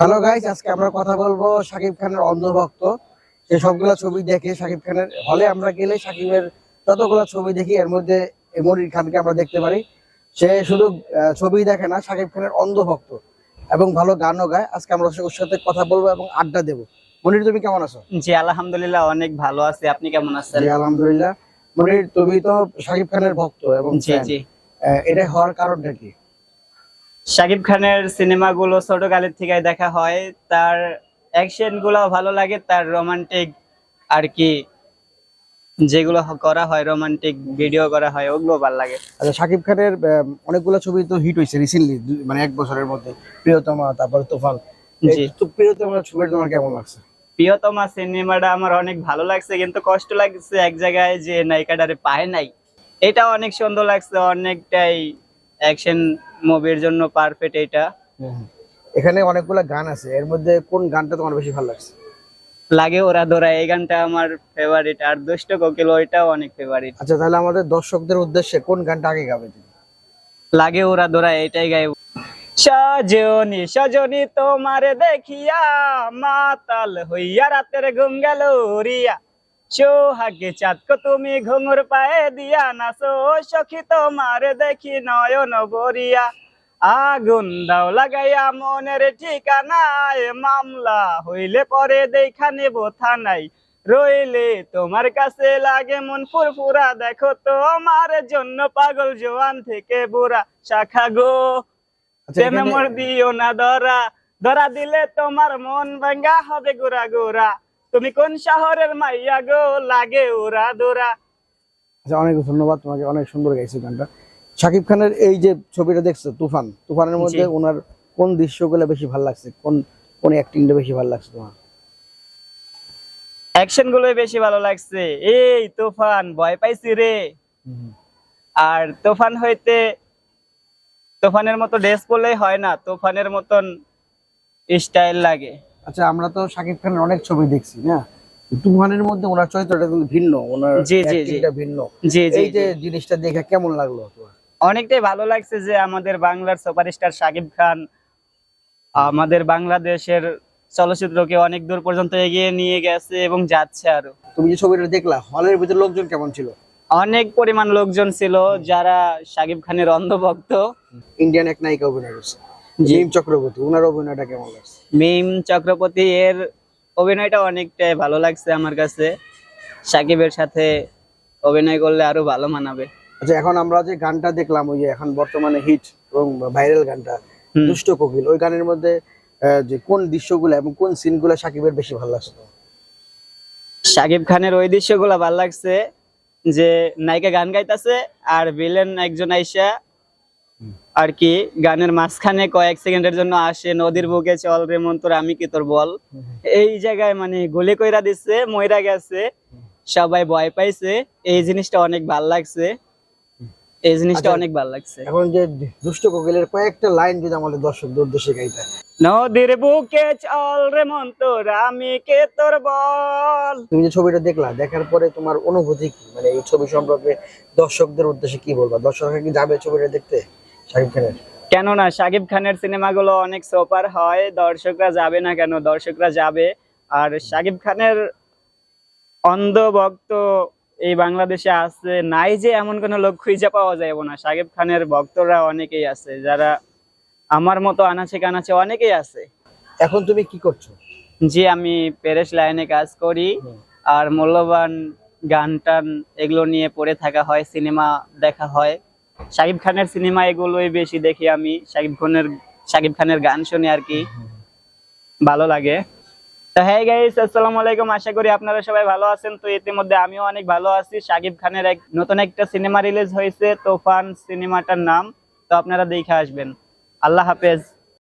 Hello guys আজকে আমরা কথা বলব শাকিব খানের অন্ধভক্ত। সে সবগুলা ছবি দেখে শাকিব খানের হলে আমরা গেলে শাকিবের যতগুলা ছবি দেখি এর মধ্যে মনির খানকে আমরা দেখতে পারি। সে শুধু ছবি দেখে না শাকিব খানের অন্ধভক্ত এবং ভালো গানও গায়। আজকে আমরা ওর সাথে কথা বলব এবং আড্ডা দেবো। মনির তুমি কেমন আছো? জি আলহামদুলিল্লাহ অনেক ভালো আছি। আপনি কেমন আছেন? জি আলহামদুলিল্লাহ। মনির তুমি তো শাকিব খানের ভক্ত এবং জি জি। আহ, এটা হওয়ার কারণটা কি? শাকিব খানের সিনেমাগুলো ছোটকালের থেকে দেখা হয়। তার অ্যাকশনগুলো ভালো লাগে তার রোমান্টিক আর কি যেগুলো করা হয় রোমান্টিক ভিডিও করা হয় ওগুলো ভালো লাগে। আচ্ছা শাকিব খানের অনেকগুলো ছবি তো হিট হয়েছে রিসেন্টলি মানে এক বছরের মধ্যে। প্রিয়তমা তারপর তুফান। জি। তো প্রিয়তমা ছবিটা তোমার কেমন লাগছে? প্রিয়তমা সিনেমাটা আমার অনেক ভালো লাগছে কিন্তু কষ্ট লাগছে এক জায়গায় যে নায়িকাটারে পায় নাই। এটা অনেক সুন্দর লাগছে অনেকটাই অ্যাকশন মুভির জন্য পারফেক্ট এটা এখানে অনেকগুলো গান আছে এর মধ্যে কোন গানটা তোমার বেশি ভালো লাগছে? লাগে ওরা দোরা এই গানটা আমার ফেভারিট আর দুষ্ট কোকিল ওইটাও অনেক ফেভারিট আচ্ছা তাহলে আমাদের দর্শকদের উদ্দেশ্যে কোন গানটা আগে গাবে তুমি? লাগে ওরা দোরা এটাই গাই সজনি সজনি তোমারে দেখিয়া মাতাল হইয়া রাতের ঘুম গেল উড়িয়া। সোহাগে চাঁদক তুমি ঘুঙুর পায়ে দিয়া নাচো। সখী তোমারে দেখি নয়ন বরিয়া। আগুন দাও লাগাইয়া মনের ঠিকানায়। মামলা হইলে পরে দেখা নেব থানাই রইলে তোমার কাছে লাগে মন ফুরফুরা। দেখো তোমার জন্য পাগল জোয়ান থেকে বুড়া। শাখা গো আচ্ছা প্রেমে মোর দিও না ধরা ধরা দিলে তোমার মন ভাঙ্গা হবে গোরা গোরা তুমি কোন শহরের মাইয়া গো? লাগে ওরা দোরা। আচ্ছা অনেক ধন্যবাদ তোমাকে অনেক সুন্দর গাইছো গানটা। শাকিব খানের এই যে ছবিটা দেখছ তুফান? তুফানের মধ্যে ওনার কোন দৃশ্যগুলো বেশি ভালো লাগছে? কোন কোন অ্যাক্টিংটা বেশি ভালো লাগছে তোমার? অ্যাকশন গুলোই বেশি ভালো লাগছে। এই তুফান ভয় পাইছি রে। আর তুফান হইতে তুফানের মতো ড্রেস পরলেই হয় না। তুফানের মতন স্টাইল লাগে। আচ্ছা আমরা তো শাকিব খানের অনেক ছবি দেখছি না? তুফানের মধ্যে ওনার চরিত্রটা কিন্তু ভিন্ন ওনার জি, জি, জি। ভিন্ন। জি জি এই যে জিনিসটা দেখে কেমন লাগল তোমার? অনেকটাই ভালো লাগছে যে আমাদের বাংলার সুপারস্টার শাকিব খান আমাদের বাংলাদেশের চলচ্চিত্রকে অনেক দূর পর্যন্ত এগিয়ে নিয়ে গেছে এবং যাচ্ছে আরও। তুমি যে ছবিটা দেখলা হলের ভিতরে লোকজন কেমন ছিল? অনেক পরিমাণ লোকজন ছিল যারা শাকিব খানের অন্ধভক্ত। ইন্ডিয়ান এক নায়িকা অভিনয় করছে। জিম চক্রবর্তী ওনার অভিনয়টা কেমন লাগছে মিম চক্রবর্তী এর অভিনয়টা অনেকটাই ভালো লাগছে আমার কাছে সাকিবের সাথে অভিনয় করলে আরও ভালো মানাবে আচ্ছা এখন আমরা যে গানটা দেখলাম ওই যে এখন বর্তমানে হিট এবং ভাইরাল গানটা। দুষ্ট কোকিল ওই গানের মধ্যে যে কোন দৃশ্যগুলো এবং কোন সিনগুলো সাকিবের বেশি ভালো লাগছে? শাকিব খানের ওই দৃশ্যগুলো ভালো লাগছে যে নায়িকা গান গাইতেছে আর ভিলেন একজন আইসা আর কি গানের মাঝখানে কয়েক সেকেন্ডের জন্য আসে নদীর বুকে চল রে মন তোর আমি কি তোর বল? এই জায়গায় মানে গুলি কইরা দিচ্ছে ময়রা গেছে সবাই ভয় পাইছে এই জিনিসটা অনেক ভালো লাগছে এই জিনিসটা আচ্ছা। অনেক ভালো লাগছে। এখন যে দুষ্ট কোকিলের কয়েকটা লাইন যদি আমাদের দর্শকদের উদ্দেশ্যে গাইতে। নদীর বুকে চল রে মন তোর আমি কে তোর বল? তুমি যে ছবিটা দেখলা দেখার পরে তোমার অনুভূতি কি? মানে এই ছবি সম্পর্কে দর্শকদের উদ্দেশ্যে কি বলবা? দর্শকরা কি যাবে ছবিটা দেখতে? শাকিব খানের? কেননা শাকিব খানের সিনেমাগুলো অনেক সুপার হয় দর্শকরা যাবে না কেন দর্শকরা যাবে। আর শাকিব খানের অন্ধ ভক্ত এই বাংলাদেশে আছে নাই যে এমন কোনো লোক খুঁজে পাওয়া যাবে না। শাকিব খানের ভক্তরা অনেকেই আছে যারা আমার মতো আনাচে কানাচে অনেকেই আছে। এখন তুমি কি করছ? জি আমি প্যারিস লাইনে কাজ করি আর মূল্যবান গান টান এগুলো নিয়ে পড়ে থাকা হয় সিনেমা দেখা হয়। শাকিব খানের সিনেমা এগুলোই বেশি দেখি আমি। শাকিব খানের শাকিব খানের গান শুনি আর কি। ভালো লাগে। তো হ্যাঁ গাইস আসসালামু আলাইকুম। আশা করি আপনারা সবাই ভালো আছেন। তো ইতিমধ্যে আমিও অনেক ভালো আছি। শাকিব খানের এক, নতুন একটা সিনেমা রিলিজ হয়েছে, তোফান সিনেমাটার নাম। তো আপনারা দেখে আসবেন। আল্লাহ হাফেজ।